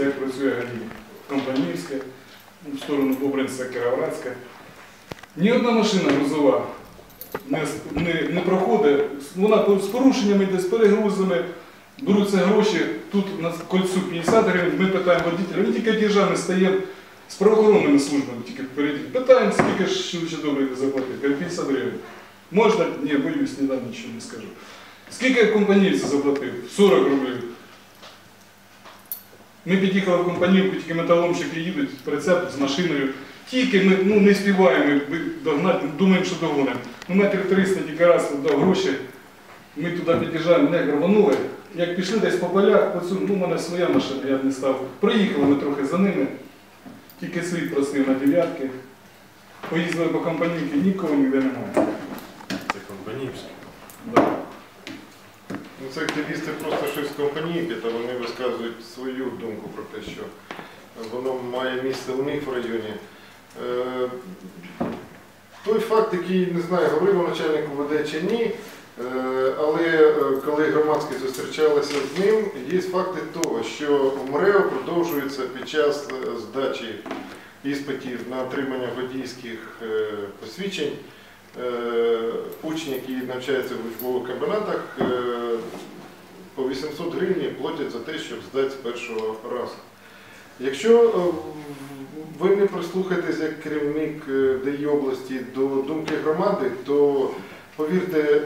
подивитися, як працює ГАІ. Компанівське, в сторону Бобринця, Кіровоградська. Ні одна машина грузова не, не, не проходить. Вона з порушеннями йде, з перегрузами. Беруться гроші, тут на кольцю 50 гривень, ми питаємо водителя, він тільки державний стає з правоохоронними службами, тільки перейти. Питаємо, скільки ж ще добре заплатити, Каже, 50 гривень. Можна? Ні, боюсь, не дам нічого не скажу. Скільки компанійці заплатив? 40 рублів. Ми під'їхали в компанівку, тільки металомщики їдуть, прицеп з машиною. Тільки ми ну, не співаємо догнати, думаємо, що догонимо. Ну, метрів 300 тільки раз дав гроші. Ми туди під'їжджаємо, не рванули. Як пішли десь по полях, по цьому, ну, у мене своя машина, я не став. Проїхали ми трохи за ними. Тільки слід просив на дев'ятки. Поїздили по компанійки, нікого ніде немає. Це компанійське. Да. Це активісти просто щось компанійки, та вони висказують свою думку про те, що воно має місце у них в районі. Е, той факт, який не знаю, говорив начальник УВД чи ні, е, але е, коли громадськість зустрічалася з ним, є факти того, що МРЕО продовжується під час здачі іспитів на отримання водійських посвідчень. Е, Учні, які навчаються в учбових кабінетах, е, по 800 гривень платять за те, щоб здати з першого разу. Якщо е, ви не прислухаєтесь як керівник ДАІ області до думки громади, то повірте,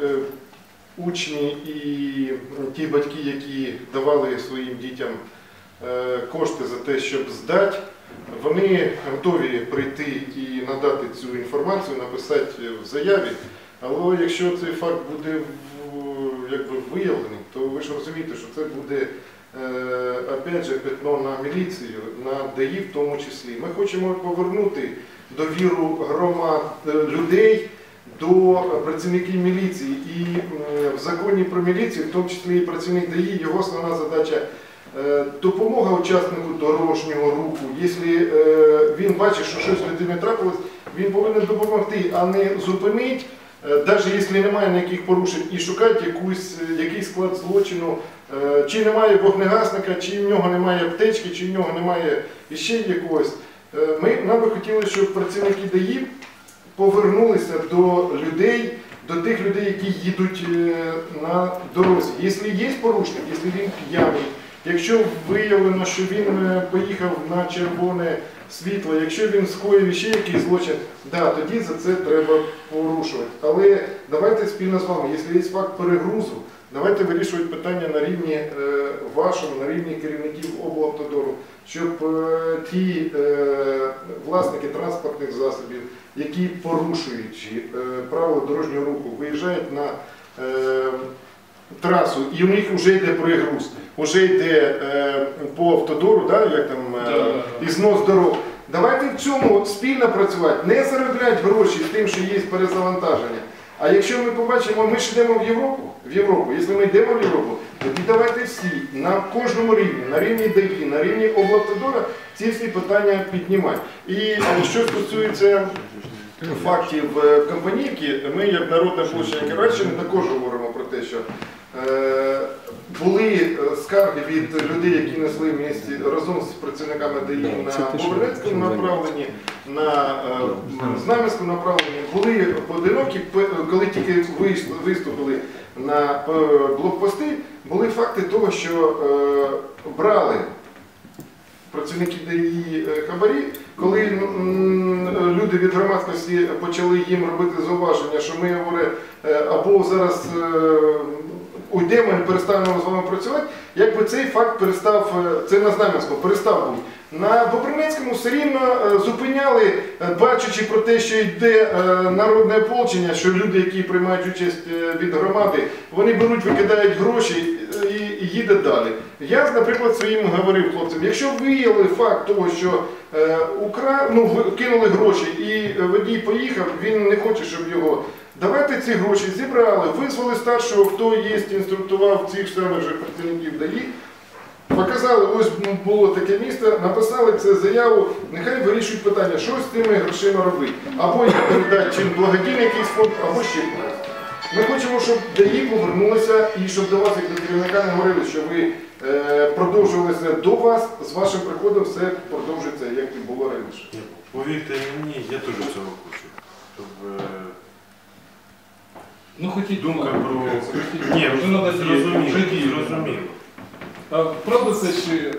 учні і ті батьки, які давали своїм дітям кошти за те, щоб здати, вони готові прийти і надати цю інформацію, написати в заяві. Але якщо цей факт буде якби, виявлений, то ви ж розумієте, що це буде е, опять же пятно на міліцію, на ДАІ в тому числі. Ми хочемо повернути довіру громад е, людей до працівників міліції. І в законі про міліцію, в тому числі і працівник ДАІ, його основна задача Допомога учаснику дорожнього руху. Якщо е, він бачить, що щось з людиною трапилось, він повинен допомогти, а не зупинити, навіть якщо немає ніяких порушень, і шукати якусь, е, якийсь склад злочину, Е, чи немає вогнегасника, чи в нього немає аптечки, чи в нього немає іще якогось. Е, Ми нам би хотіли, щоб працівники ДАІ повернулися до людей, до тих людей, які їдуть е, на дорозі. Якщо є порушник, якщо він п'яний, якщо виявлено, що він е, поїхав на червоне світло, якщо він скоїв ще якийсь злочин, да, тоді за це треба порушувати. Але давайте спільно з вами, якщо є факт перегрузу, давайте вирішувати питання на рівні е, вашому, на рівні керівників облавтодору, щоб е, ті власники транспортних засобів, які порушуючи правила дорожнього руху, виїжджають на трасу, і у них вже йде перегруз, вже йде е, по автодору, да, як там е, Да. і знос дорог. Давайте в цьому спільно працювати, не заробляти гроші з тим, що є перезавантаження. А якщо ми побачимо, ми ж йдемо в Європу, в Європу, якщо ми йдемо в Європу, тоді давайте всі на кожному рівні, на рівні ДАІ, на рівні облавтодора ці всі питання піднімати. І що стосується фактів е, компанійки, ми, як народна площа Кіровщини, також говоримо про те, що е, були е, скарги від людей, які несли в місті разом з працівниками ДАІ на те, Бобринецькому направленні, на е, Знам'янському направленні. Були поодинокі, коли тільки виступили на блокпости, були факти того, що брали працівники ДАІ е, хабарі, коли люди від громадськості почали їм робити зауваження, що ми говорить, е, або зараз е, уйдемо і перестанемо з вами працювати, якби цей факт перестав, е, це на Знам'янському, перестав бути. На Бобринецькому все рівно е, зупиняли, е, бачачи про те, що йде народне ополчення, що люди, які приймають участь від громади, вони беруть, викидають гроші і, їде далі. Я, наприклад, своїм говорив хлопцям, якщо виявили факт того, що ну, кинули гроші і водій поїхав, він не хоче, щоб його. Давайте ці гроші зібрали, визвали старшого, хто є, інструктував цих самих же працівників ДАІ, Показали, ось ну, було таке місце, написали це заяву, нехай вирішують питання, що з тими грошима робити. Або їх передати чим благодійний якийсь фонд, або ще когось. Ми хочемо, щоб ДАІ повернулися і щоб до вас, як до керівника, не говорили, що ви е, продовжувалися до вас, з вашим приходом все продовжиться, як і було раніше. Повірте мені, я теж цього хочу. Ну хотіть думка про хотіть. Ні, ну, надо... Ну, зрозуміло. Правда це ще